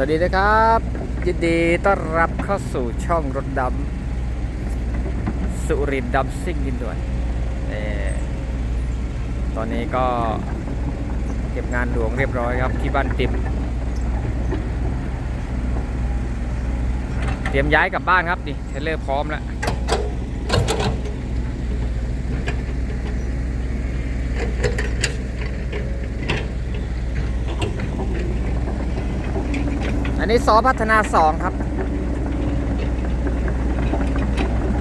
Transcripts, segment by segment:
สวัสดีนะครับ ยินดีต้อนรับเข้าสู่ช่องรถดำสุรินดำซิ่งดินด่วนตอนนี้ก็เก็บงานหลวงเรียบร้อยครับที่บ้านติมเตรียมย้ายกลับบ้านครับนี่เทเลอร์พร้อมแล้ว นนี้ซอพัฒนาสองครับ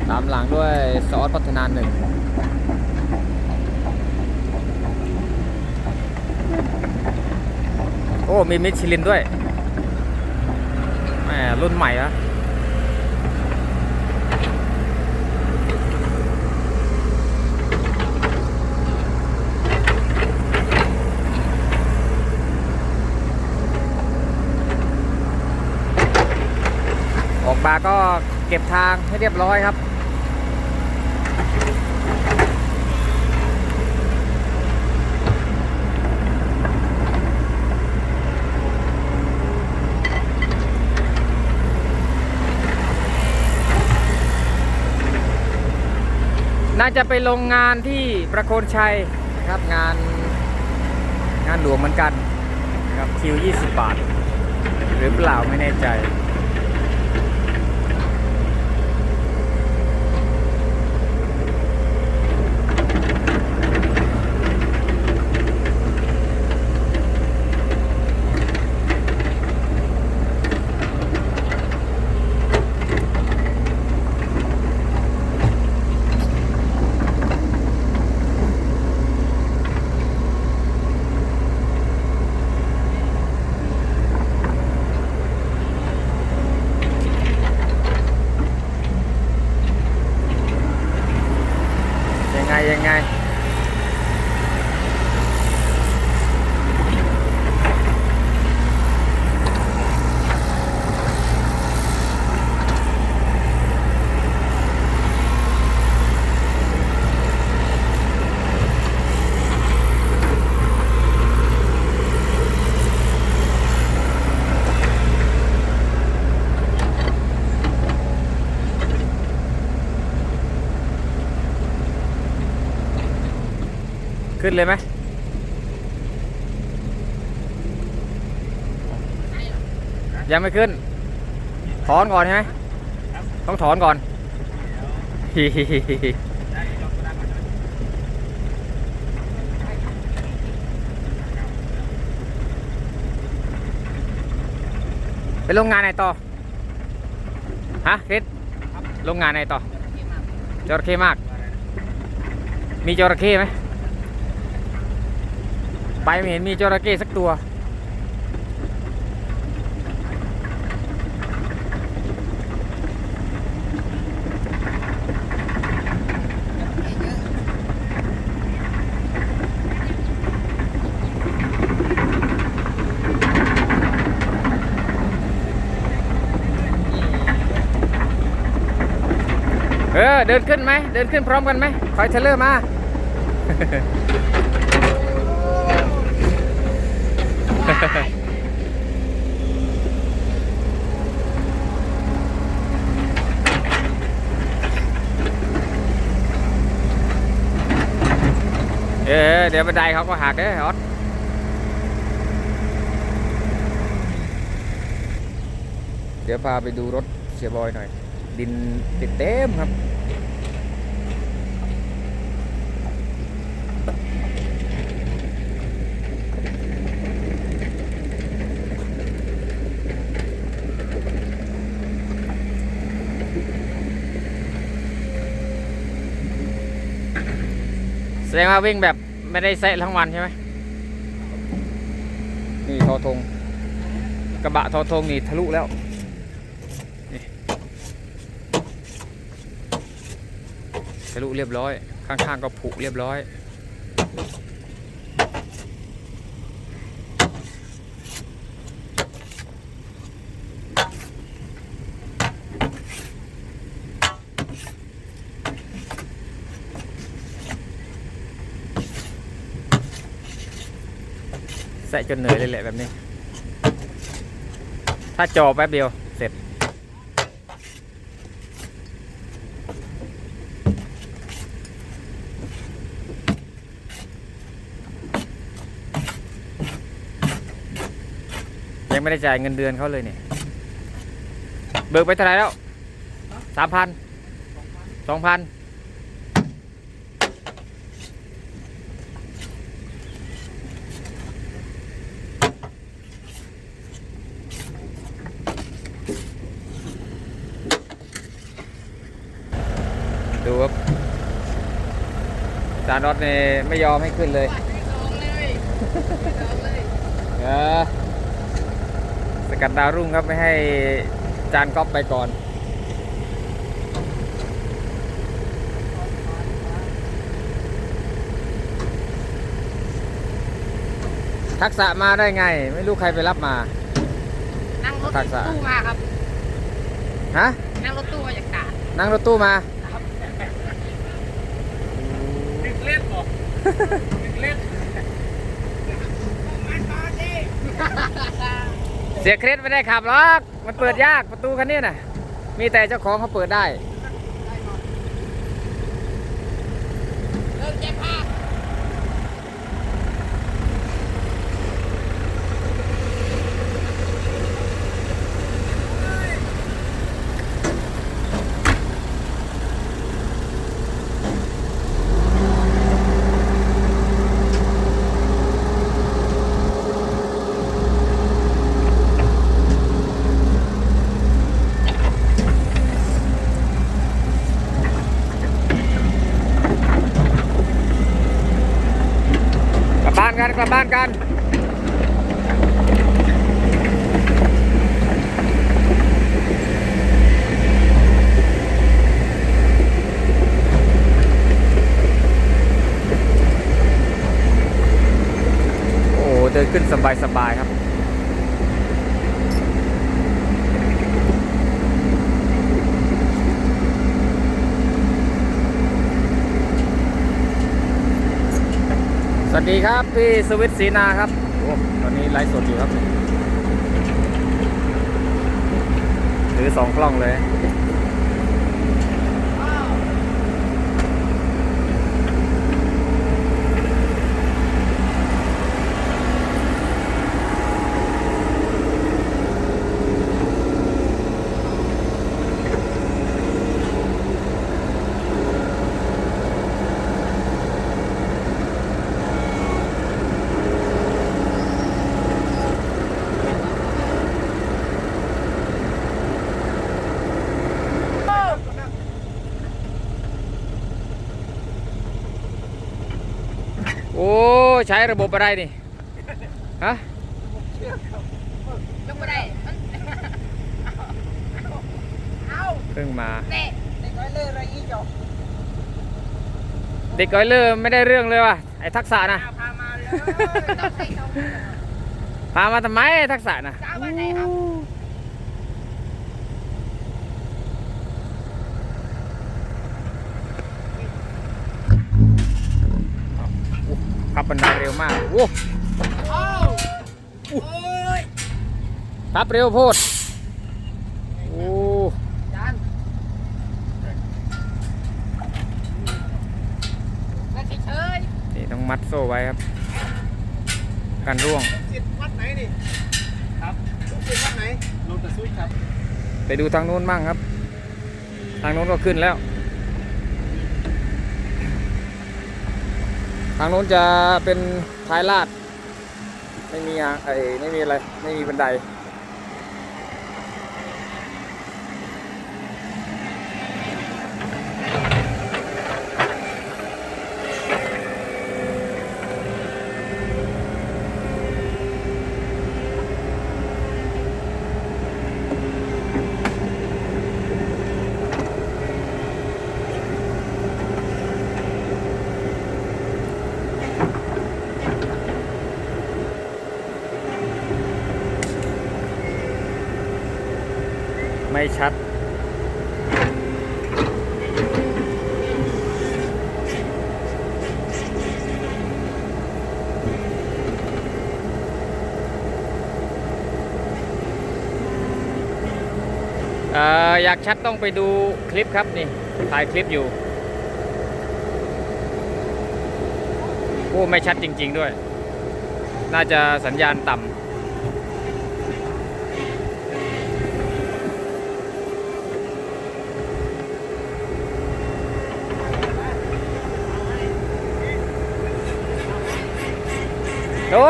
ตามหลังด้วยซอสพัฒนาหนึ่งโอ้ มีมิชลินด้วยแหมรุ่นใหม่อะ ออกมาก็เก็บทางให้เรียบร้อยครับ น่าจะไปลงงานที่ประโคนชัยนะครับงานงานหลวงเหมือนกันนะครับคิว 20 บาท หรือเปล่าไม่แน่ใจ ขึ้นเลยไหมยังไม่ขึ้น ถอนก่อนใช่ไหมต้องถอนก่อนไปโรงงานไหนต่อ ฮะคริสโรงงานไหนต่อจระเข้มาก มีจระเข้ไหม ไปไม่เห็นมีจระเข้สักตัว เออ เดินขึ้นไหม เดินขึ้นพร้อมกันไหมคอยเทรลเลอร์มา เออเดี๋ยวบันไดเขาก็หักเด้อออสเดี๋ยวพาไปดูรถเสียบอยหน่อย ดินติดเต็มครับ ดงว่าวิ่งแบบไม่ได้เซะทั้งวันใช่ไหมนี่ทอทงกระบะทอทงนี่ทะลุแล้วนี่ทะลุเรียบร้อย ข้างๆก็ผุเรียบร้อยะจนเหนื่อยเลยแหละแบบนี้ ถ้าจอแป๊บเดียวเสร็จ ยังไม่ได้จ่ายเงินเดือนเขาเลยเนี่ย เบิกไปเท่าไหร่แล้วสามพันสองพันดูครับจา นรถเนี่ยไม่ยอมให้ขึ้นเลยเออสกัดดาวรุ่งครับไม่ให้จานก๊อปไปก่อน ทักษะมาได้ไง ไม่รู้ใครไปรับมา นั่งรถทักษะตู้มาครับ ฮะ นั่งรถตู้มาจากตาดนั่งรถตู้มา ดึกเล่นบอกดึก เสียเครดไม่ได้ขับหรอก มันเปิดยากประตูคันนี้น่ะ มีแต่เจ้าของเขาเปิดได้ กันกันกลับบ้านกันโอ้เดินขึ้นสบายสบายๆครับ วัสดีครับ พี่สวิตศรีนาครับโอ้ตอนนี้ไลฟ์สดอยู่ครับ ถือสองกล้องเลย โอ้ใช้ระบบอะไรนี่ฮะยกไม่ได้มันเอาเพิ่งมา เตะเด็กน้อยเล่อะไรอีจอกเด็กก้อยเลอร์ไม่ได้เรื่องเลยว่ะไอ้ทักษะนะพามาเลยต้องใส่เขาพามาทำไมไอ้ทักษะนะจะเอาไปไหนครับ บบันไดเร็วมากโอ้เอาโอ้ยขับเร็วโพดโอ้จานแล้วเฉยนี่ต้องมัดโซ่ไว้ครับ กันร่วงสิทธิ์วัดไหนนี่ครับลูกศิษย์วัดไหนลงตะซุยครับ ไปดูทางนู้นมั่งครับ ทางนู้นก็ขึ้นแล้ว ทางโน้นจะเป็นท้ายลาด ไม่มีอะไอ้ไม่มีอะไร ไม่มีบันได ชัด อยากชัดต้องไปดูคลิปครับนี่ถ่ายคลิปอยู่โอ้ไม่ชัดจริง ๆด้วย น่าจะสัญญาณต่ำ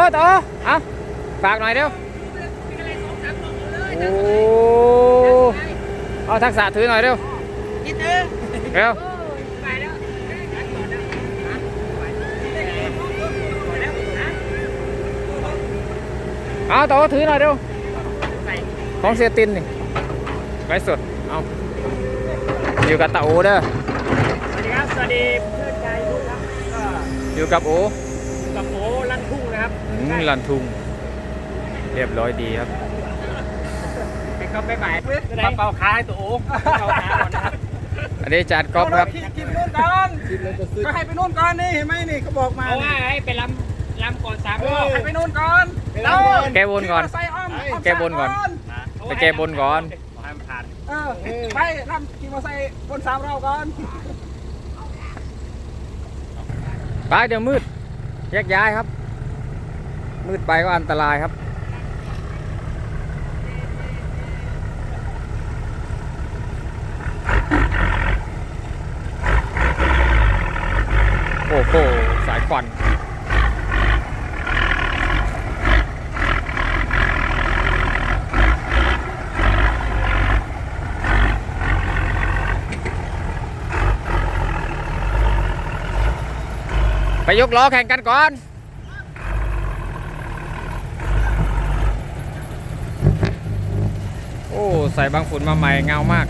ตโตเอาฝากหน่อยเร็วโอ้เอาทักษะถือหน่อยเร็วคิดเองเร็วไปแล้วเอาโตถือหน่อยเร็วของเสียตินนี่ไว้สดเอาอยู่กับตาโอเด้อสวัสดีครับ สวัสดีเพื่อนใจทุกครับก็อยู่กับโอกับโอ ลั่นทุ่งนะครับอืมลันทุงเรียบร้อยดีครับไปเข้าไปบ่ายมาเป่าค้ายตัวโอ้เป่าค้าก่อนนะครับอันนี้จานก๊อฟครับกินกินไปนู่นก่อนก็ให้ไปนู่นก่อนนี่เห็นไหมนี่เขาบอกมาเพราะว่าให้ไปลำลำก่อนสามเอรออบให้ไปนู่นก่อนแก้บนก่อนใส่อ้อมอ้อมแก้บนก่อนไปแก้บนก่อนขอให้มันผ่านเออไปทำขี่มอเตอร์ไซค์บนสามเราก่อนไปเดี๋ยวมืดแยกย้ายครับ มืดไปก็อันตรายครับ โอ้โห สายควันไปยกล้อแข่งกันก่อน อ้ใส่บางฝุ่นมาใหม่เงามาก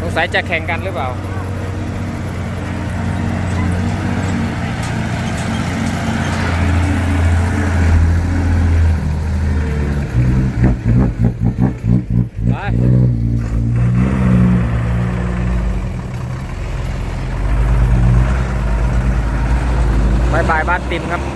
สงสัยจะแข่งกันหรือเปล่า ไป บ ติมครับ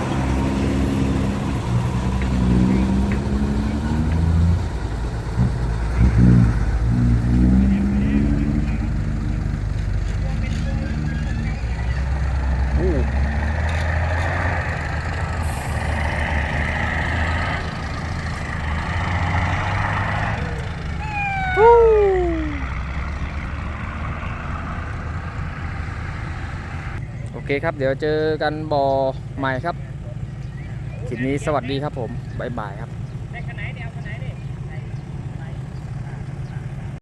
เคครับ เดี๋ยวเจอกันบ่อใหม่ครับคลิปนี้สวัสดีครับผม บ๊ายบายครับ